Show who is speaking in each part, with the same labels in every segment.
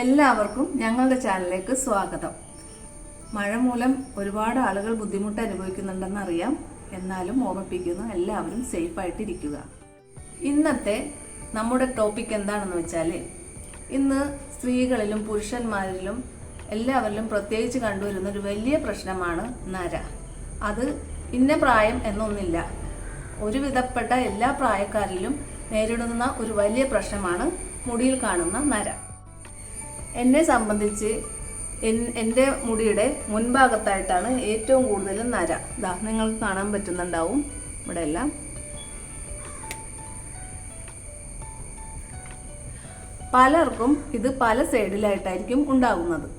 Speaker 1: എല്ലാവർക്കും ഞങ്ങളുടെ ചാനലിലേക്ക് സ്വാഗതം. മഴ മൂലം ഒരുപാട് ആളുകൾ ബുദ്ധിമുട്ട് അനുഭവിക്കുന്നുണ്ടെന്ന് അറിയാം. എന്നാലും ഓർമ്മിപ്പിക്കുന്നു എല്ലാവരും സേഫായിട്ടിരിക്കുക ഇന്നത്തെ നമ്മുടെ ടോപ്പിക് എന്താണെന്ന് വെച്ചാൽ ഇന്ന് സ്ത്രീകളിലും പുരുഷന്മാരിലും എല്ലാവരിലും പ്രത്യേകിച്ച് കണ്ടുവരുന്ന ഒരു വലിയ പ്രശ്നമാണ് നര. അത് ഇന്ന പ്രായം എന്നൊന്നില്ല ഒരുവിധപ്പെട്ട എല്ലാ പ്രായക്കാരിലും നേരിടുന്ന ഒരു വലിയ പ്രശ്നമാണ് മുടിയിൽ കാണുന്ന നര. എന്നെ സംബന്ധിച്ച് എൻ- എന്റെ മുടിയുടെ മുൻഭാഗത്തായിട്ടാണ് ഏറ്റവും കൂടുതൽ നര. ഇതാ നിങ്ങൾക്ക് കാണാൻ പറ്റുന്നുണ്ടാവും ഇവിടെ എല്ലാം പലർക്കും ഇത് പല സൈഡിലായിട്ടായിരിക്കും ഉണ്ടാകുന്നത്.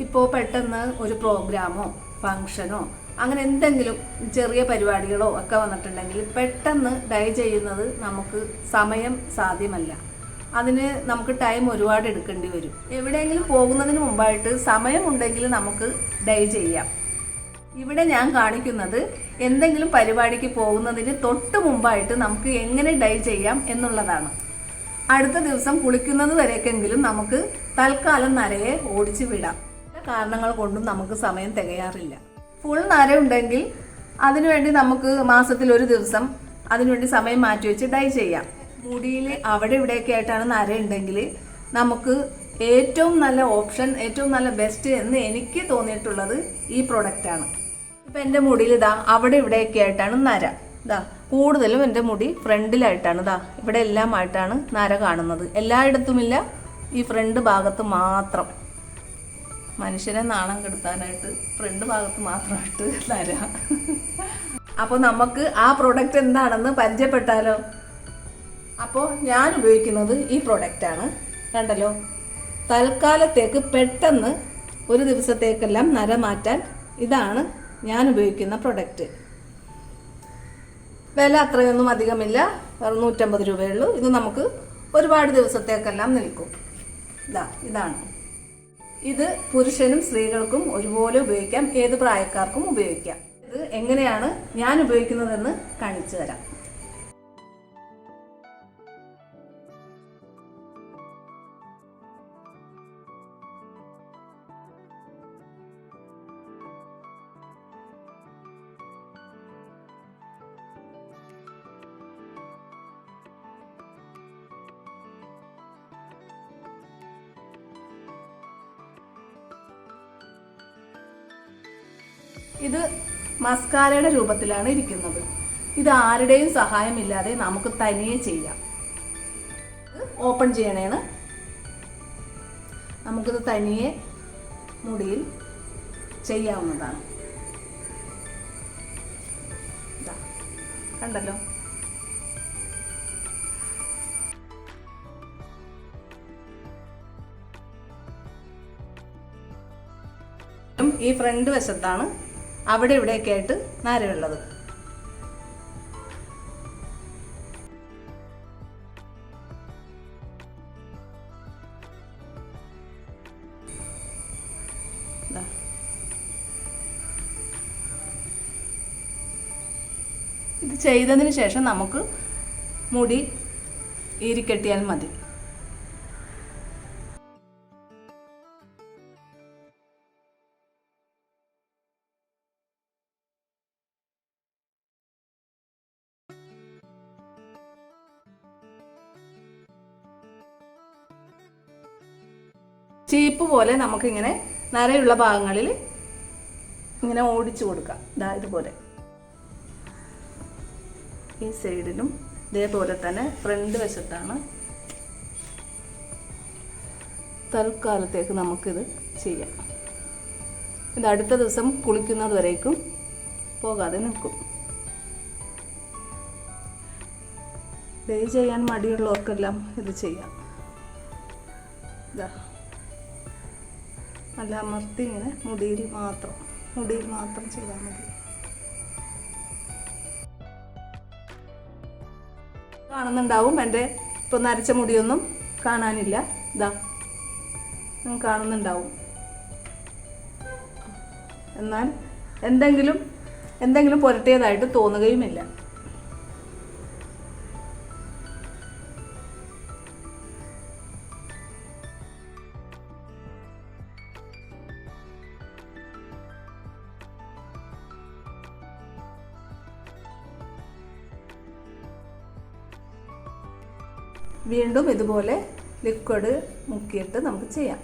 Speaker 1: ഇപ്പോൾ പെട്ടെന്ന് ഒരു പ്രോഗ്രാമോ ഫങ്ഷനോ അങ്ങനെ എന്തെങ്കിലും ചെറിയ പരിപാടികളോ ഒക്കെ വന്നിട്ടുണ്ടെങ്കിൽ പെട്ടെന്ന് ഡൈ ചെയ്യുന്നത് നമുക്ക് സമയം സാധ്യമല്ല. അതിന് നമുക്ക് ടൈം ഒരുപാട് എടുക്കേണ്ടി വരും. എവിടെയെങ്കിലും പോകുന്നതിന് മുമ്പായിട്ട് സമയമുണ്ടെങ്കിൽ നമുക്ക് ഡൈ ചെയ്യാം. ഇവിടെ ഞാൻ കാണിക്കുന്നത് എന്തെങ്കിലും പരിപാടിക്ക് പോകുന്നതിന് തൊട്ട് മുമ്പായിട്ട് നമുക്ക് എങ്ങനെ ഡൈ ചെയ്യാം എന്നുള്ളതാണ്. അടുത്ത ദിവസം കുളിക്കുന്നത് വരെയൊക്കെങ്കിലും നമുക്ക് തൽക്കാലം നരയെ ഓടിച്ചു വിടാം. പല കാരണങ്ങൾ കൊണ്ടും നമുക്ക് സമയം തികയാറില്ല. ഫുൾ നര ഉണ്ടെങ്കിൽ അതിനുവേണ്ടി നമുക്ക് മാസത്തിൽ ഒരു ദിവസം അതിനുവേണ്ടി സമയം മാറ്റി വെച്ച് ഡൈ ചെയ്യാം. മുടിയിൽ അവിടെ ഇവിടെയൊക്കെ ആയിട്ടാണ് നര ഉണ്ടെങ്കിൽ നമുക്ക് ഏറ്റവും നല്ല ഓപ്ഷൻ ഏറ്റവും നല്ല ബെസ്റ്റ് എന്ന് എനിക്ക് തോന്നിയിട്ടുള്ളത് ഈ പ്രൊഡക്റ്റാണ് ഇപ്പം എന്റെ മുടിയിൽ ഇതാ അവിടെ ഇവിടെയൊക്കെ ആയിട്ടാണ് നര. ഇതാ കൂടുതലും എന്റെ മുടി ഫ്രണ്ടിലായിട്ടാണ് ഇതാ ഇവിടെ എല്ലാമായിട്ടാണ് നര കാണുന്നത്. എല്ലായിടത്തുമില്ല ഈ ഫ്രണ്ട് ഭാഗത്ത് മാത്രം. മനുഷ്യനെ നാണം കെടുത്താനായിട്ട് ഫ്രണ്ട് ഭാഗത്ത് മാത്രമായിട്ട് നര. അപ്പോൾ നമുക്ക് ആ പ്രോഡക്റ്റ് എന്താണെന്ന് പരിചയപ്പെട്ടാലോ? അപ്പോൾ ഞാൻ ഉപയോഗിക്കുന്നത് ഈ പ്രോഡക്റ്റാണ് കണ്ടല്ലോ? തൽക്കാലത്തേക്ക് പെട്ടെന്ന് ഒരു ദിവസത്തേക്കെല്ലാം നര മാറ്റാൻ ഇതാണ് ഞാൻ ഉപയോഗിക്കുന്ന പ്രൊഡക്റ്റ് വില അത്രയൊന്നും അധികമില്ല. നൂറ്റമ്പത് രൂപയുള്ളൂ. ഇത് നമുക്ക് ഒരുപാട് ദിവസത്തേക്കെല്ലാം നിൽക്കും. ഇതാ ഇതാണ്. ഇത് പുരുഷനും സ്ത്രീകൾക്കും ഒരുപോലെ ഉപയോഗിക്കാം. ഏത് പ്രായക്കാർക്കും ഉപയോഗിക്കാം. ഇത് എങ്ങനെയാണ് ഞാൻ ഉപയോഗിക്കുന്നതെന്ന് കാണിച്ചു തരാം. ഇത് മസ്കാരയുടെ രൂപത്തിലാണ് ഇരിക്കുന്നത്. ഇത് ആരുടെയും സഹായമില്ലാതെ നമുക്ക് തനിയെ ചെയ്യാം. ഓപ്പൺ ചെയ്യണേണ്. നമുക്കിത് തനിയെ മുടിയിൽ ചെയ്യാവുന്നതാണ്. കണ്ടല്ലോ? ഈ ഫ്രണ്ട് വശത്താണ് അവിടെ ഇവിടെയൊക്കെ ആയിട്ട് നാരമുള്ളത്. ഇത് ചെയ്തതിന് ശേഷം നമുക്ക് മുടി ഈരിക്കെട്ടിയാൽ മതി ചീപ്പ് പോലെ നമുക്കിങ്ങനെ നരയുള്ള ഭാഗങ്ങളിൽ ഇങ്ങനെ ഓടിച്ചു കൊടുക്കാം. ഇതാ ഇതുപോലെ. ഈ സൈഡിലും ഇതേപോലെ തന്നെ ഫ്രണ്ട് വശത്താണ് തൽക്കാലത്തേക്ക് നമുക്കിത് ചെയ്യാം. ഇത് അടുത്ത ദിവസം കുളിക്കുന്നത് വരേക്കും പോകാതെ നിൽക്കും. ഡേ ചെയ്യാൻ മടിയുള്ളവർക്കെല്ലാം ഇത് ചെയ്യാം. ഇതാ നല്ല അമർത്തി ഇങ്ങനെ മുടിയിൽ മാത്രം മുടിയിൽ മാത്രം ചെയ്താൽ മതി. കാണുന്നുണ്ടാവും എന്റെ ഇപ്പം നരച്ച മുടിയൊന്നും കാണാനില്ല. ഇതാ കാണുന്നുണ്ടാവും. എന്നാൽ എന്തെങ്കിലും എന്തെങ്കിലും പുരട്ടിയതായിട്ട് തോന്നുകയുമില്ല. വീണ്ടും ഇതുപോലെ ലിക്വിഡ് മുക്കിയിട്ട് നമുക്ക് ചെയ്യാം.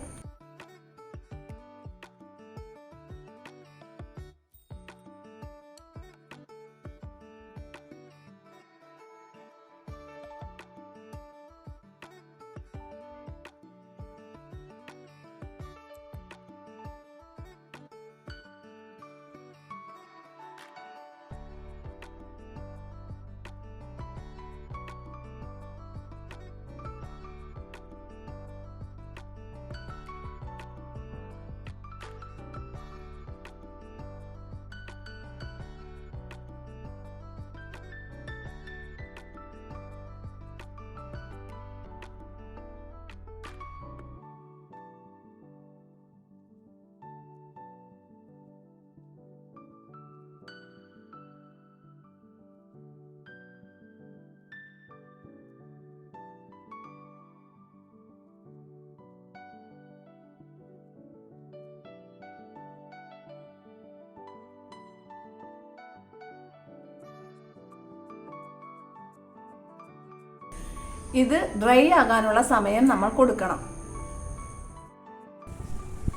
Speaker 1: ഇത് ഡ്രൈ ആകാനുള്ള സമയം നമ്മൾ കൊടുക്കണം.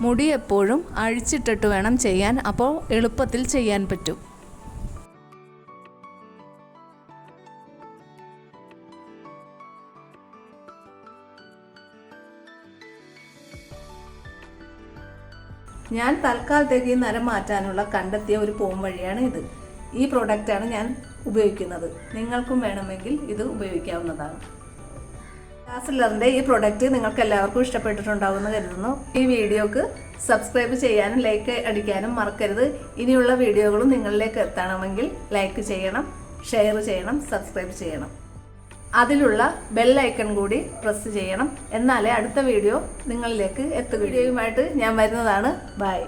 Speaker 1: മുടി എപ്പോഴും അഴിച്ചിട്ടിട്ട് വേണം ചെയ്യാൻ അപ്പോൾ എളുപ്പത്തിൽ ചെയ്യാൻ പറ്റും. ഞാൻ തൽക്കാലത്തേക്ക് ഈ നരം മാറ്റാനുള്ള കണ്ടെത്തിയ ഒരു പോം വഴിയാണ് ഇത്. ഈ പ്രോഡക്റ്റാണ് ഞാൻ ഉപയോഗിക്കുന്നത്. നിങ്ങൾക്കും വേണമെങ്കിൽ ഇത് ഉപയോഗിക്കാവുന്നതാണ്. ഡാസിലറിന്റെ ഈ പ്രൊഡക്റ്റ് നിങ്ങൾക്ക് എല്ലാവർക്കും ഇഷ്ടപ്പെട്ടിട്ടുണ്ടാവുമെന്ന് കരുതുന്നു. ഈ വീഡിയോക്ക് സബ്സ്ക്രൈബ് ചെയ്യാനും ലൈക്ക് അടിക്കാനും മറക്കരുത്. ഇനിയുള്ള വീഡിയോകളും നിങ്ങളിലേക്ക് എത്തണമെങ്കിൽ ലൈക്ക് ചെയ്യണം ഷെയർ ചെയ്യണം സബ്സ്ക്രൈബ് ചെയ്യണം. അതിലുള്ള ബെൽ ഐക്കൺ കൂടി പ്രസ് ചെയ്യണം. എന്നാലേ അടുത്ത വീഡിയോ നിങ്ങളിലേക്ക് എത്തുക വീഡിയോയുമായിട്ട് ഞാൻ വരുന്നതാണ്. ബൈ